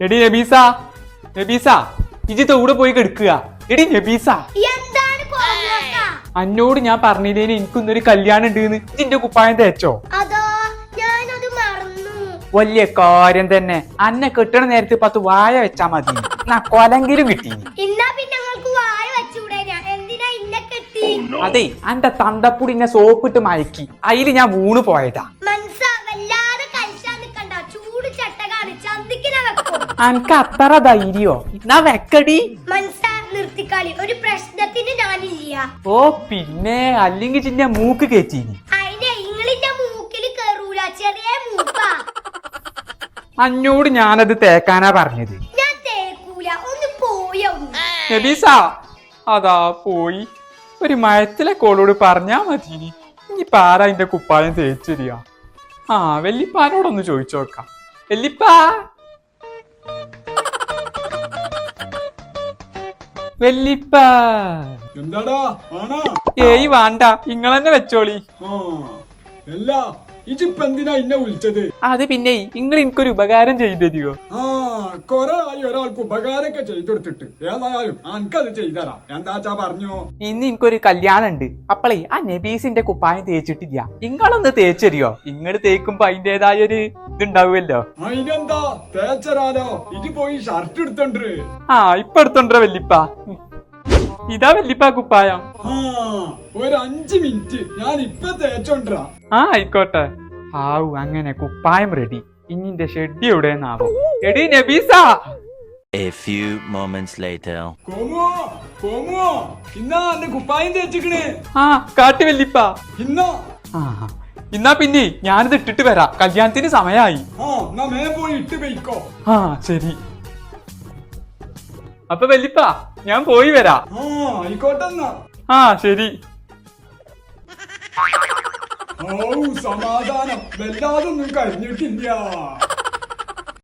എടി നബീസ നബീസ ഇജി തോടെ പോയി കെടുക്കുക. എടി നബീസ. എന്താണ് അന്നോട് ഞാൻ പറഞ്ഞില്ലേ എനിക്കൊന്നൊരു കല്യാണം ഉണ്ട് ഇതിന്റെ കുപ്പായം തേച്ചോ? അതോ ഞാനത് മറന്നു? വലിയ കാര്യം തന്നെ. അന്നെ കെട്ടണ നേരത്തെ പത്ത് വായ വെച്ചാ മതി. എന്നാ കൊലെങ്കിലും കിട്ടി ഇന്നാ പിന്നെ നിങ്ങൾക്ക് വായ ഞാൻ? എന്തിനാ ഇന്നെ കെട്ടി? അതെ അന്റെ തന്തപ്പുടി എന്നെ സോപ്പിട്ട് മയക്കി. അതിൽ ഞാൻ വീണ് പോയതാ. അനക്ക് അത്ര ധൈര്യോ എന്നാ വെക്കടി. മനസ്സ നിർത്തിക്കളി ഒരു പ്രശ്നത്തിന് ഞാനില്ല. ഓ പിന്നെ അല്ലെങ്കിൽ ചിന്ന മൂക്ക് കയറ്റീനി അതിനെ ഇങ്ങളിന്റെ മൂക്കിൽ കേറൂല ചെറിയ മൂക്കാ അന്നോട് ഞാനത് തേക്കാനാ പറഞ്ഞത്. ഞാൻ തേക്കൂല ഒന്ന് പോയോ നബീസ അതാ പോയി. ഒരു മയത്തിലെ കോളോട് പറഞ്ഞാ മതി ഇനി പാര അതിന്റെ കുപ്പായം തേച്ചിരിയ ആ വെല്ലിപ്പാനോടൊന്ന് ചോദിച്ചു നോക്കാം വെല്ലിപ്പാ വെല്ലിപ്പ. എന്താടാ? ഏയ് വേണ്ട. ഇങ്ങളെന്നെ വെച്ചോളി. അല്ല ഇജിപ്പ എന്തിനാ ഇന്നെ വിളിച്ചത്? അത് പിന്നെ നിങ്ങൾ എനിക്കൊരു ഉപകാരം ചെയ്തു തരുമോ ആ കൊറേ ആയി ഒരാൾക്ക് ഉപകാരമൊക്കെ ചെയ്തു കൊടുത്തിട്ട് ഏതായാലും അനക്കത് ചെയ്തരാം. എന്താച്ചാ പറഞ്ഞോ? ഇന്ന് എനിക്കൊരു കല്യാണം ഉണ്ട് അപ്പളേ ആ നബീസിന്റെ കുപ്പായം തേച്ചിട്ടില്ല. നിങ്ങളൊന്ന് തേച്ചറിയോ നിങ്ങൾ തേക്കുമ്പോ അതിന്റേതായ ഒരു ഇതുണ്ടാവുമല്ലോ അതിനെന്താ തേച്ചരാലോ? ഇത് പോയി ഷർട്ട് എടുത്തോണ്ട് ആ ഇപ്പൊ എടുത്തോണ്ടോ വെല്ലിപ്പ. ഉം. ഇതാ വല്യപ്പാ കുപ്പായം. ഒരു അഞ്ച് മിനിറ്റ് ഞാൻ ഇപ്പൊ തേച്ചോണ്ടരാ ആ ആയിക്കോട്ടെ. ആവു അങ്ങനെ കുപ്പായം റെഡി ഇനിന്റെ ഷെഡി എവിടെയെന്നാവോ എടി Nabeesa. A few moments later. കോമോ കോമോ ഇന്നാ എന്റെ കുപ്പായം തേച്ചിക്കണേ. ആ കാട്ടി വെല്ലിപ്പ. ഇന്നാ? ആ എന്നാ പിന്നെ ഞാനിത് ഇട്ടിട്ട് വരാം. കല്യാണത്തിന് സമയായി. ആ എന്നാ മേ പോയി ഇട്ട് വെയ്ക്കോ ആ ശരി. അപ്പൊ വെല്ലിപ്പ ഞാൻ പോയി വരാം. ആയിക്കോട്ടെ ആ ശരി. ഓ സമാധാനം. വല്ലാതൊന്നും കഴിഞ്ഞിട്ടില്ല.